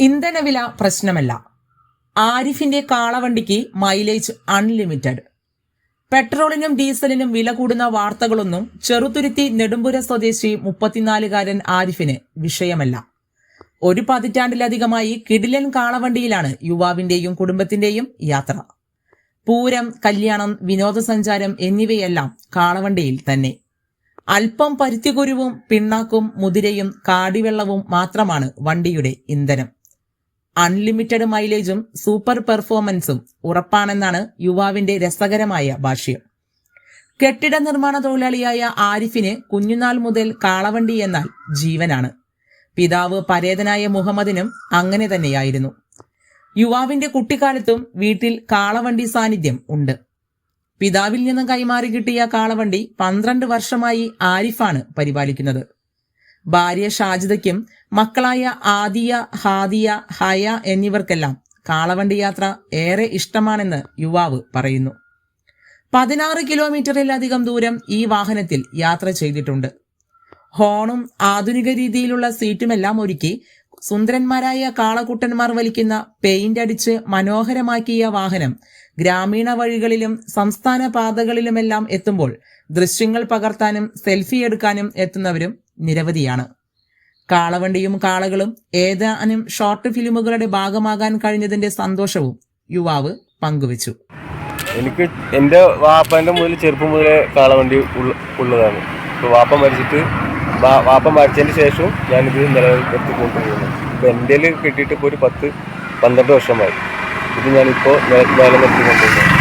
ഇന്ധനവില പ്രശ്നമല്ല. ആരിഫിന്റെ കാളവണ്ടിക്ക് mileage unlimited. പെട്രോളിനും ഡീസലിനും വില കൂടുന്ന വാർത്തകളൊന്നും ചെറുതുരുത്തി നെടുമ്പുര സ്വദേശി മുപ്പത്തിനാലുകാരൻ ആരിഫിന് വിഷയമല്ല. ഒരു പതിറ്റാണ്ടിലധികമായി കിടിലൻ കാളവണ്ടിയിലാണ് യുവാവിന്റെയും കുടുംബത്തിന്റെയും യാത്ര. പൂരം കല്യാണം വിനോദസഞ്ചാരം എന്നിവയെല്ലാം കാളവണ്ടിയിൽ തന്നെ. അല്പം പരുത്തിക്കുരുവും പിണ്ണാക്കും മുതിരയും കാടിവെള്ളവും മാത്രമാണ് വണ്ടിയുടെ ഇന്ധനം. അൺലിമിറ്റഡ് മൈലേജും സൂപ്പർ പെർഫോമൻസും ഉറപ്പാണെന്നാണ് യുവാവിന്റെ രസകരമായ ഭാഷ്യം. കെട്ടിട നിർമ്മാണ തൊഴിലാളിയായ ആരിഫിന് കുഞ്ഞുനാൾ മുതൽ കാളവണ്ടി എന്നാൽ ജീവനാണ്. പിതാവ് പരേതനായ മുഹമ്മദിനും അങ്ങനെ തന്നെയായിരുന്നു. യുവാവിന്റെ കുട്ടിക്കാലത്തും വീട്ടിൽ കാളവണ്ടി സാന്നിധ്യം ഉണ്ട്. പിതാവിൽ നിന്നും കൈമാറി കിട്ടിയ കാളവണ്ടി പന്ത്രണ്ട് വർഷമായി ആരിഫാണ് പരിപാലിക്കുന്നത്. ഭാര്യ ഷാജിദയ്ക്കും മക്കളായ ആദിയ ഹാദിയ ഹയ എന്നിവർക്കെല്ലാം കാളവണ്ടി യാത്ര ഏറെ ഇഷ്ടമാണെന്ന് യുവാവ് പറയുന്നു. പതിനാറ് കിലോമീറ്ററിലധികം ദൂരം ഈ വാഹനത്തിൽ യാത്ര ചെയ്തിട്ടുണ്ട്. ഹോണും ആധുനിക രീതിയിലുള്ള സീറ്റുമെല്ലാം ഒരുക്കി സുന്ദരന്മാരായ കാളക്കുട്ടന്മാർ വലിക്കുന്ന പെയിന്റ് അടിച്ച് മനോഹരമാക്കിയ വാഹനം ഗ്രാമീണ വഴികളിലും സംസ്ഥാന പാതകളിലുമെല്ലാം എത്തുമ്പോൾ ദൃശ്യങ്ങൾ പകർത്താനും സെൽഫി എടുക്കാനും എത്തുന്നവരും നിരവധിയാണ്. കാളവണ്ടിയും കാളകളും ഏതാനും ഷോർട്ട് ഫിലിമുകളുടെ ഭാഗമാകാൻ കഴിഞ്ഞതിന്റെ സന്തോഷവും യുവാവ് പങ്കുവച്ചു. എനിക്ക് എന്റെ വാപ്പന്റെ മുതൽ ചെറുപ്പം മുതലേ കാളവണ്ടി ഉള്ളതാണ്. ഇപ്പോൾ വാപ്പ മരിച്ചിട്ട് വാപ്പ മരിച്ചതിന് ശേഷവും ഞാനിത് നിലനിർത്തിക്കൊണ്ടിരിക്കുന്നു ഇപ്പോൾ എന്റെ കിട്ടിയിട്ട് ഇപ്പോൾ ഒരു പത്ത് പന്ത്രണ്ട് വർഷമായി. Ito nga rin po, malamat din po.